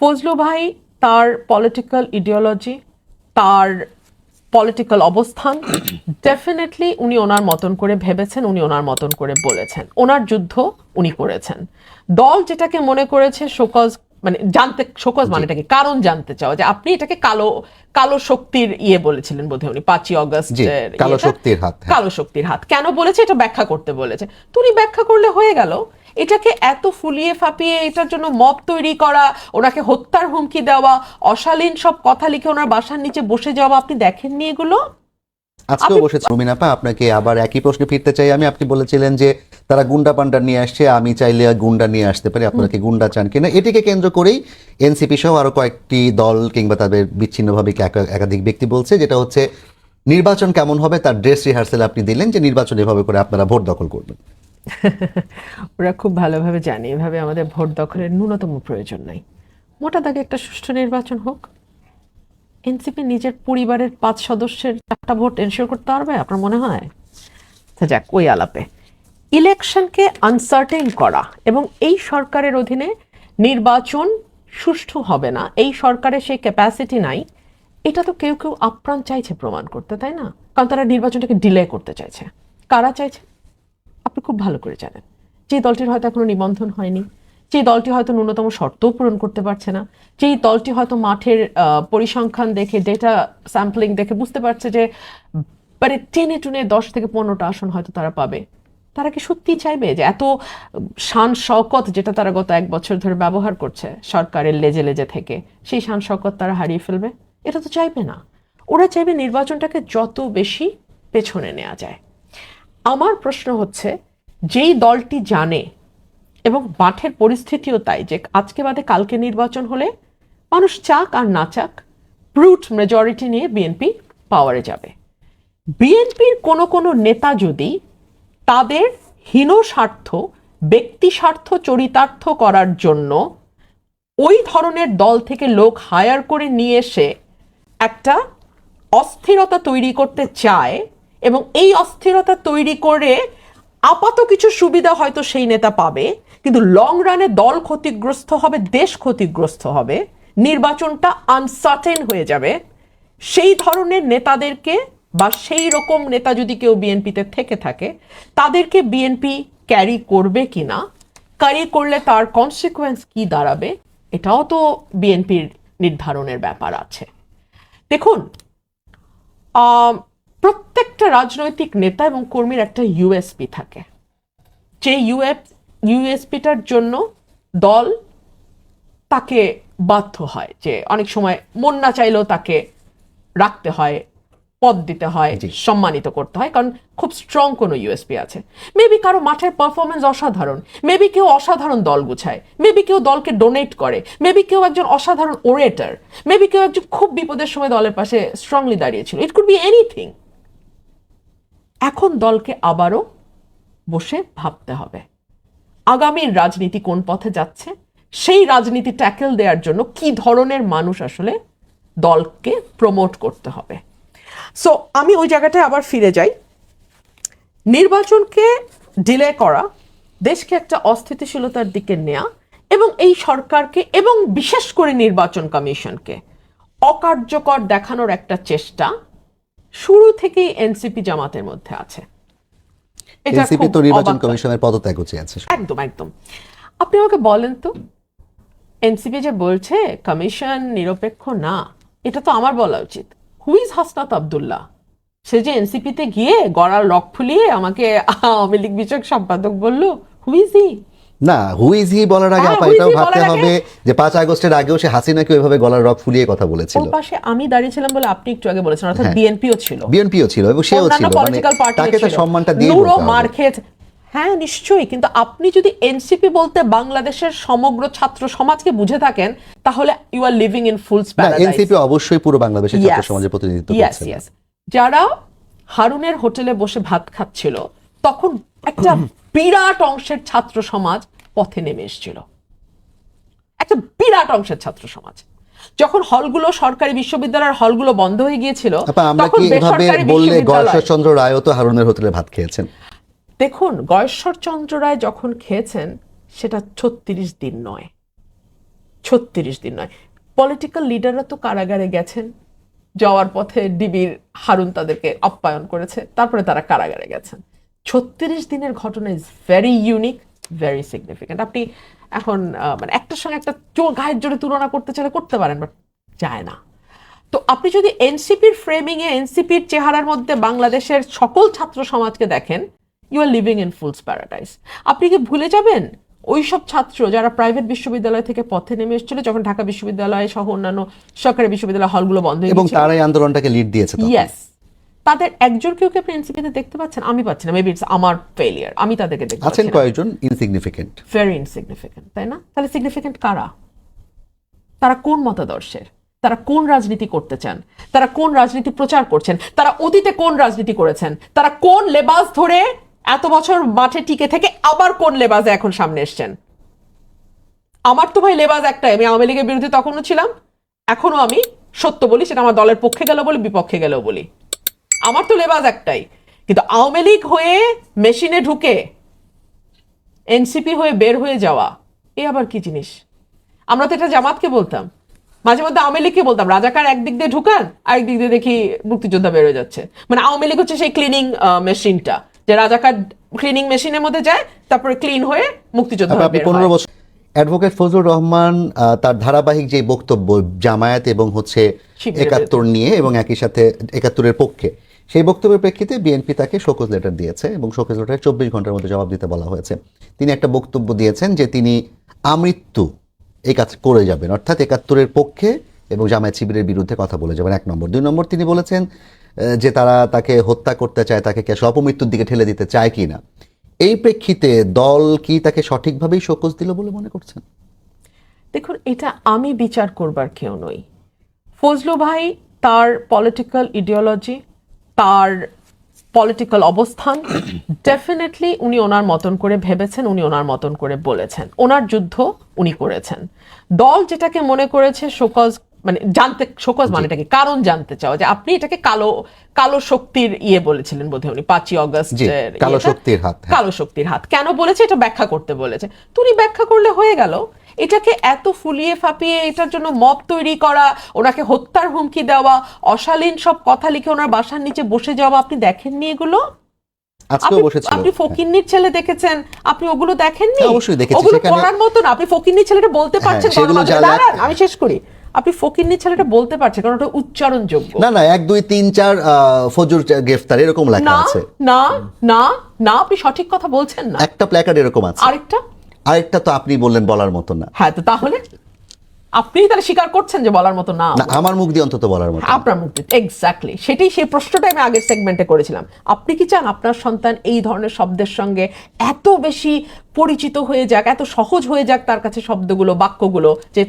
ফজলু ভাই তার political ideology তার পলিটিক্যাল অবস্থান ডেফিনেটলি উনি ওনার মতন করে ভেবেছেন উনি ওনার মতন করে বলেছেন। ওনার যুদ্ধ উনি করেছেন। দল যেটাকে মনে করেছে শোকজ মানে জানতে শোকজ মানে এটাকে কারণ জানতে চাও যে আপনি এটাকে কালো কালো শক্তির ইয়ে বলেছিলেন বোধহয় উনি পাঁচই অগস্ট কালো শক্তির হাত, হ্যাঁ। কালো শক্তির হাত। কেন বলেছে? এটা ব্যাখ্যা করতে বলেছে। তো উনি ব্যাখ্যা করলে হয়ে গেল এটাকে এত ফুলিয়ে ফাপিয়ে এটার জন্য মব তৈরি করা ওনাকে হত্যার হুমকি দেওয়া অশালীন সব কথা লিখে ওনার বাসার নিচে বসে যাওয়া আপনি দেখেননি এগুলো? আজকেও বসেছে। রুমিনাপা আপনাকে আবার একই প্রশ্নে ফিরতে চাই। আমি আপনি বলেছিলেন যে তারা গুন্ডা পান্ডা নিয়ে আসছে আমি চাইলে গুন্ডা নিয়ে আসতে পারি আপনারা কি গুন্ডা চান কিনা? এটিকে কেন্দ্র করেই এনসিপি সহ আরও কয়েকটি দল কিংবা তাদের বিচ্ছিন্নভাবে একা- একাধিক ব্যক্তি বলছে যেটা হচ্ছে নির্বাচন কেমন হবে তার ড্রেস রিহার্সেল আপনি দিলেন যে নির্বাচন এভাবে করে আপনারা ভোট দখল করবেন। ওরা খুব ভালোভাবে জানে। এভাবে আমাদের ভোট দখলের ন্যূনতম প্রয়োজন নাই। মোটা দাগে একটা সুষ্ঠু নির্বাচন হোক। এনসিপি নিজের পরিবারের পাঁচ সদস্যের একটা ভোট এনশিওর করতে পারবে, আপনার মনে হয়? যাক, ওই আলাপে। ইলেকশনকে আনসার্টেন করা এবং এই সরকারের অধীনে নির্বাচন সুষ্ঠু হবে না। এই সরকারের সেই ক্যাপাসিটি নাই। এটা তো কেউ কেউ আপ্রাণ চাইছে প্রমাণ করতে, তাই না? কারণ তারা নির্বাচনটাকে ডিলে করতে চাইছে। কারা চাইছে? আপনি খুব ভালো করে জানেন। যে দলটির হয়তো এখনও নিবন্ধন হয়নি যে দলটি হয়তো ন্যূনতম শর্তও পূরণ করতে পারছে না, যেই দলটি হয়তো মাঠের পরিসংখ্যান দেখে ডেটা স্যাম্পলিং দেখে বুঝতে পারছে যে মানে টেনে টুনে দশ থেকে পনেরোটা আসন হয়তো তারা পাবে। তারা কি সত্যিই চাইবে যে এত শান শওকত যেটা তারা গত এক বছর ধরে ব্যবহার করছে সরকারের লেজে লেজে থেকে, সেই শান শওকত তারা হারিয়ে ফেলবে? এটা তো চাইবে না। ওরা চাইবে নির্বাচনটাকে যত বেশি পেছনে নেওয়া যায়। আমার প্রশ্ন হচ্ছে, যেই দলটি জানে এবং মাঠের পরিস্থিতিও তাই যে আজকে বাদে কালকে নির্বাচন হলে মানুষ চাক আর না চাক ব্রুট মেজরিটি নিয়ে বিএনপি পাওয়ারে যাবে। বিএনপির কোনো কোনো নেতা যদি তাদের হীন স্বার্থ, ব্যক্তি স্বার্থ চরিতার্থ করার জন্য ওই ধরনের দল থেকে লোক হায়ার করে নিয়ে এসে একটা অস্থিরতা তৈরি করতে চায় এবং এই অস্থিরতা তৈরি করে আপাত কিছু সুবিধা হয়তো সেই নেতা পাবে, কিন্তু লং রানে দল ক্ষতিগ্রস্ত হবে, দেশ ক্ষতিগ্রস্ত হবে, নির্বাচনটা আনসার্টেন হয়ে যাবে। সেই ধরনের নেতাদেরকে বা সেই রকম নেতা যদি কেউ বিএনপিতে থেকে থাকে, তাদেরকে বিএনপি ক্যারি করবে কিনা ক্যারি করলে তার কনসিকুয়েন্স কি দাঁড়াবে, এটাও তো বিএনপির নির্ধারণের ব্যাপার আছে। দেখুন প্রত্যেকটা রাজনৈতিক নেতা এবং কর্মীর একটা ইউএসপি থাকে। যে ইউএফ ইউএসপিটার জন্য দল তাকে বাধ্য হয় যে অনেক সময় মন না চাইলেও তাকে রাখতে হয় পদ দিতে হয় সম্মানিত করতে হয় কারণ খুব স্ট্রং কোনো ইউএসপি আছে। মেবি কারও মাঠের পারফরমেন্স অসাধারণ। মেবি কেউ অসাধারণ দল গুছায়। মেবি কেউ দলকে ডোনেট করে। মেবি কেউ একজন অসাধারণ ওরেটার মেবি কেউ একজন খুব বিপদের সময় দলের পাশে স্ট্রংলি দাঁড়িয়েছিল ইট কুড বি এনিথিং এখন দলকে আবারও বসে ভাবতে হবে। আগামীর রাজনীতি কোন পথে যাচ্ছে, সেই রাজনীতি ট্যাকেল দেওয়ার জন্য কি ধরনের মানুষ আসলে দলকে প্রমোট করতে হবে। সো আমি ওই জায়গাটায় আবার ফিরে যাই। নির্বাচনকে ডিলে করা, দেশকে একটা অস্থিতিশীলতার দিকে নেয়া এবং এই সরকারকে এবং বিশেষ করে নির্বাচন কমিশনকে অকার্যকর দেখানোর একটা চেষ্টা শুরু থেকেই এনসিপি জামাতের মধ্যে আছে। এটা এনসিপি তো নির্বাচন কমিশনের পদত্যাগ চেয়েছে একদম একদম। আপনি আমাকে বলেন তো এনসিপি যে বলছে কমিশন নিরপেক্ষ না এটা তো আমার বলা উচিত। হুইজ হাসনাত আবদুল্লাহ? সে যে এনসিপিতে গিয়ে গড়ার রক ফুলিয়ে আমাকে আওয়ামী লীগ বিষয়ক সম্পাদক বলল হুইজ হি না হুইজ হি বলার আগে হ্যাঁ, আপা এটাও ভাবতে হবে যে পাঁচ আগস্টের আগেও সে হাসিনাকে ওইভাবে গলার রক ফুলিয়ে কথা বলেছিল। ওর পাশে আমি দাঁড়িয়েছিলাম বলে আপনি একটু আগে বলেছেন অর্থাৎ হ্যাঁ। বিএনপিও ছিল। বিএনপিও ছিল এবং সেও ছিল মানে তাকে তার সম্মানটা দিয়ে নুরো বলতে হবে। মার খেয়েছে হ্যাঁ নিশ্চয়ই কিন্তু আপনি যদি এনসিপি বলতে বাংলাদেশের সমগ্র ছাত্র সমাজকে বুঝে থাকেন তাহলে you are living in fool না এনসিপি অবশ্যই পুরো বাংলাদেশের ছাত্র সমাজের প্রতিনিধিত্ব করছে। yes. যারা হারুনের হোটেলে বসে ভাত খাচ্ছিল তখন একটা বিরাট অংশের ছাত্র সমাজ পথে নেমে এসেছিল। একটা বিরাট অংশের ছাত্র সমাজ। যখন হলগুলো সরকারি বিশ্ববিদ্যালয়ের হলগুলো বন্ধ হয়ে গিয়েছিল আমরা কি এভাবে বললে গয়েশ্বরচন্দ্র রায়ও তো হারুনের হোটেলে ভাত খেয়েছেন? দেখুন গয়েশ্বর চন্দ্র রায় যখন খেয়েছেন সেটা ছত্রিশ দিন নয়। ছত্রিশ দিন নয়। পলিটিক্যাল লিডাররা তো কারাগারে গেছেন। যাওয়ার পথে ডিবির হারুন তাদেরকে আপ্যায়ন করেছে তারপরে তারা কারাগারে গেছেন। ছত্রিশ দিনের ঘটনা is very unique very significant আপনি এখন মানে একটার সঙ্গে একটা জোর গায়ের জোরে তুলনা করতে চাইলে করতে পারেন বাট যায় না। তো আপনি যদি এনসিপির ফ্রেমিং এ এনসিপির চেহারার মধ্যে বাংলাদেশের সকল ছাত্র সমাজকে দেখেন you are living in fool's paradise আপনি কি ভুলে যাবেন? ওই সব ছাত্র যারা প্রাইভেট বিশ্ববিদ্যালয় থেকে পথে নেমে এসেছিল যখন ঢাকা বিশ্ববিদ্যালয় সহ অন্যান্য সরকারি বিশ্ববিদ্যালয় হলগুলো বন্ধ এবং? তারাই আন্দোলনটাকে লিড দিয়েছে ইয়েস তাদের একজন কেউ কি আপনি এনসিপিতে দেখতে পাচ্ছেন? আমি পাচ্ছি না। মেবি ইটস আমার ফেলিয়ার আমি তাদেরকে দেখতে আছেন কয়েকজন ইনসিগনিফিকেন্ট ভেরি ইনসিগনিফিকেন্ট তাই না? তাহলে সিগনিফিকেন্ট কারা? তারা কোন মতাদর্শের? তারা কোন রাজনীতি করতে চান? তারা কোন রাজনীতি প্রচার করছেন? তারা অতীতে কোন রাজনীতি করেছেন? তারা কোন লেবাস ধরে এত বছর মাঠে টিকে থেকে আবার কোন লেবাসে এখন সামনে এসছেন? আমার তো ভাই লেবাস একটাই। আমি আওয়ামী লীগের বিরুদ্ধে তখনও ছিলাম। এখনও আমি সত্য বলি সেটা আমার দলের পক্ষে গেল বলি বিপক্ষে গেলেও বলি। আমার তো লেবাস একটাই। কিন্তু আওয়ামী লীগ হয়ে মেশিনে ঢুকে এনসিপি হয়ে বের হয়ে যাওয়া এ আবার কি জিনিস? আমরা তো এটা জামাতকে বলতাম। মাঝে মধ্যে আওয়ামী লীগকে বলতাম রাজাকার একদিক দিয়ে ঢুকান আরেক দিক দিয়ে দেখি মুক্তিযোদ্ধা বের হয়ে যাচ্ছে। মানে আওয়ামী লীগ হচ্ছে সেই ক্লিনিং মেশিনটা যে রাজাকার ক্লিনিং মেশিনের মধ্যে যায় তারপরে ক্লিন হয়ে মুক্তিযোদ্ধা পনেরো বছর অ্যাডভোকেট ফজলুর রহমান তার ধারাবাহিক যে বক্তব্য জামায়াত এবং হচ্ছে একাত্তর নিয়ে এবং একই সাথে একাত্তরের পক্ষে সেই বক্তব্যের প্রেক্ষিতে বিএনপি তাকে শোকজ লেটার দিয়েছে এবং শোকজ লেটারে চব্বিশ ঘণ্টার মধ্যে জবাব দিতে বলা হয়েছে। তিনি একটা বক্তব্য দিয়েছেন যে তিনি আমৃত্যু এই কাজ করে যাবেন, অর্থাৎ একাত্তরের পক্ষে এবং জামায়াত শিবিরের বিরুদ্ধে কথা বলে যাবেন। এক নম্বর। দুই নম্বর, তিনি বলেছেন যে তারা তাকে হত্যা করতে চায়, তাকে কে অপমৃত্যুর দিকে ঠেলে দিতে চায় কি না? এই প্রেক্ষিতে দল কি তাকে সঠিকভাবেই শোকজ দিল বলে মনে করছেন? দেখুন, এটা আমি বিচার করবার কেউ নই। ফজলু ভাই তার পলিটিক্যাল ইডিওলজি তার পলিটিক্যাল অবস্থান ডেফিনেটলি উনি ওনার মতন করে ভেবেছেন উনি ওনার মতন করে বলেছেন। ওনার যুদ্ধ উনি করেছেন। দল যেটাকে মনে করেছে শোকজ মানে জানতে শোকজ মানে এটাকে কারণ জানতে চাও যে আপনি এটাকে কালো কালো শক্তির ইয়ে বলেছিলেন বোধহয় উনি পাঁচই অগস্ট কালো শক্তির হাত, হ্যাঁ। কালো শক্তির হাত। কেন বলেছে? এটা ব্যাখ্যা করতে বলেছে। তুমি ব্যাখ্যা করলে হয়ে গেল এটাকে এত ফুলিয়ে ফাপিয়ে এটার জন্য মব তৈরি করা ওনাকে হত্যার হুমকি দেওয়া অশালীন সব কথা লিখে ওনার বাসার নিচে বসে যাওয়া আপনি দেখেননি এগুলো? আজকেও আপনি বসেছিল। আপনি ফকিন্নির ছেলে দেখেছেন? আপনি ওগুলো দেখেননি? হ্যাঁ, অবশ্যই দেখেছি। ওগুলো পড়ার মতো না আপনি ফকিন্নির ছেলেটা বলতে পারছেন দাঁড়ান, আমি শেষ করি। আপনি ফকিন্নির ছেলেটা বলতে পারছেন কারণ ওটা উচ্চারণ যোগ্য না না এক দুই তিন চার ফজুর গ্রেফতার এরকম লেখা না আছে। না না না আপনি সঠিক কথা বলছেন না। একটা প্ল্যাকার্ড এরকম আছে। আরেকটা? আরেকটা তো আপনি বললেন বলার মতো না। হ্যাঁ তো তাহলে? আপনি তাহলে স্বীকার করছেন যে বলার মতো না? আমার মুখ দিয়ে অন্তত বলার মতো আপনার মুক্তি এক্স্যাক্টলি সেটাই সেই প্রশ্নটা আমি আগের সেগমেন্টে করেছিলাম। আপনি কি চান আপনার সন্তান এই ধরনের শব্দের সঙ্গে এত বেশি পরিচিত হয়ে যাক এত সহজ হয়ে যাক তার কাছে শব্দগুলো বাক্যগুলো যে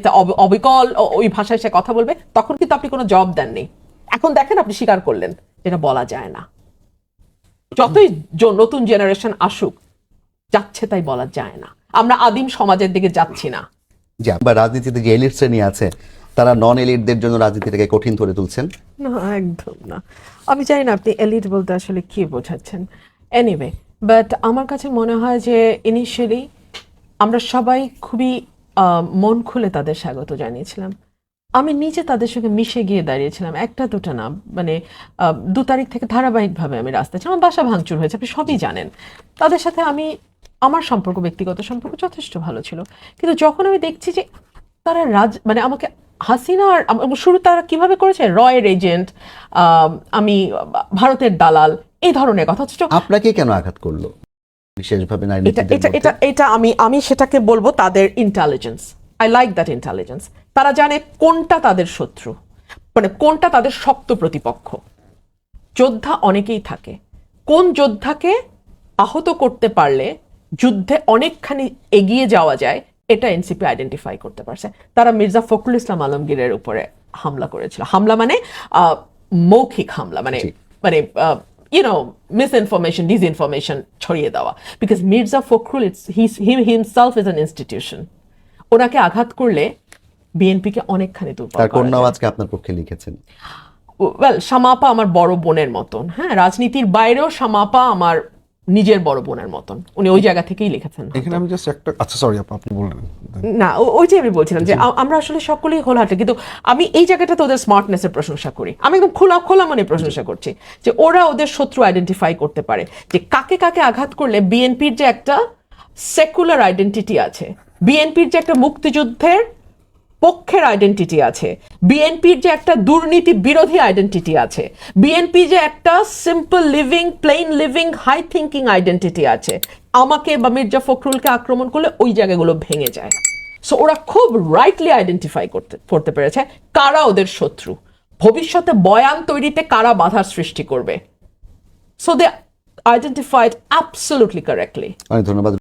অবিকল ওই ভাষায় সে কথা বলবে তখন কিন্তু আপনি কোনো জবাব দেননি। এখন দেখেন আপনি স্বীকার করলেন যেটা বলা যায় না। যতই নতুন জেনারেশন আসুক যাচ্ছে তাই বলা যায় না। আমরা আদিম সমাজের দিকে যাচ্ছি না। যে বা রাজনীতিতে যে এলিট শ্রেণি আছে তারা নন এলিটদের জন্য রাজনীতিটাকে কঠিন করে তুলছেন? না একদম না। আমি জানি না আপনি এলিট বলতে আসলে কি বোঝাচ্ছেন। এনিওয়ে বাট আমার কাছে মনে হয় যে ইনিশিয়ালি আমরা সবাই খুবই মন খুলে তাদের স্বাগত জানিয়েছিলাম। আমি নিজে তাদের সঙ্গে মিশে গিয়ে দাঁড়িয়েছিলাম একটা দুটো না মানে দু তারিখ থেকে ধারাবাহিকভাবে আমি রাস্তায় ছিলাম আমার বাসা ভাঙচুর হয়েছে আপনি সবই জানেন। তাদের সাথে আমি আমার সম্পর্ক ব্যক্তিগত সম্পর্ক যথেষ্ট ভালো ছিল। কিন্তু যখন আমি দেখছি যে তারা রাজ মানে আমাকে হাসিনার শুরু তারা কীভাবে করেছে? রয়ের এজেন্ট আমি ভারতের দালাল এই ধরনের কথা। অথচ আপনাকে কেন আঘাত করল? বিশেষভাবে এটা? এটা এটা আমি আমি সেটাকে বলব তাদের intelligence I like that intelligence তারা জানে কোনটা তাদের শত্রু। মানে কোনটা তাদের শক্ত প্রতিপক্ষ। যোদ্ধা অনেকেই থাকে। কোন যোদ্ধাকে আহত করতে পারলে যুদ্ধে অনেকখানি এগিয়ে যাওয়া যায় এটা এনসিপি আইডেন্টিফাই করতে পারছে। তারা মির্জা ফখরুল ইসলাম আলমগীরের উপরে হামলা করেছিল। হামলা মানে মৌখিক হামলা মানে। মানে ইউনো মিস ইনফরমেশন ডিসইনফরমেশন ছড়িয়ে দেওয়া। Because Mirza Fakhrul it's him himself is an institution ওনাকে আঘাত করলে বিএনপিকে অনেকখানি দূর তার কন্যাও আজকে আপনার পক্ষে লিখেছেন। ওয়েল শামাপা আমার বড় বোনের মতন হ্যাঁ? রাজনীতির বাইরেও শামাপা আমার নিজের বড় বোনের মতন। উনি ওই জায়গা থেকেই লিখেছেন। এখানে আমি জাস্ট একটা আচ্ছা সরি আপা আপনি বললেন না ওই যে আমি বলছিলাম যে আমরা আসলে সকলেই খোলাহাটে কিন্তু আমি এই জায়গাটাতে ওদের স্মার্টনেসের প্রশংসা করি। আমি একদম খোলা খোলা মানে প্রশংসা করছি যে ওরা ওদের শত্রু আইডেন্টিফাই করতে পারে যে কাকে কাকে আঘাত করলে বিএনপির যে একটা সেকুলার আইডেন্টিটি আছে বিএনপির যে একটা মুক্তিযুদ্ধের পক্ষের আইডেন্টিটি আছে। বিএনপির যে একটা দুর্নীতি বিরোধী আইডেন্টিটি আছে। বিএনপি যে একটা simple living plain living high thinking identity আছে। আমাকে বা মির্জা ফখরুলকে আক্রমণ করলে ওই জায়গাগুলো ভেঙে যায়। সো ওরা খুব রাইটলি আইডেন্টিফাই করতে করতে পেরেছে কারা ওদের শত্রু। ভবিষ্যতে বয়ান তৈরিতে কারা বাধার সৃষ্টি করবে। So they identified absolutely correctly ধন্যবাদ।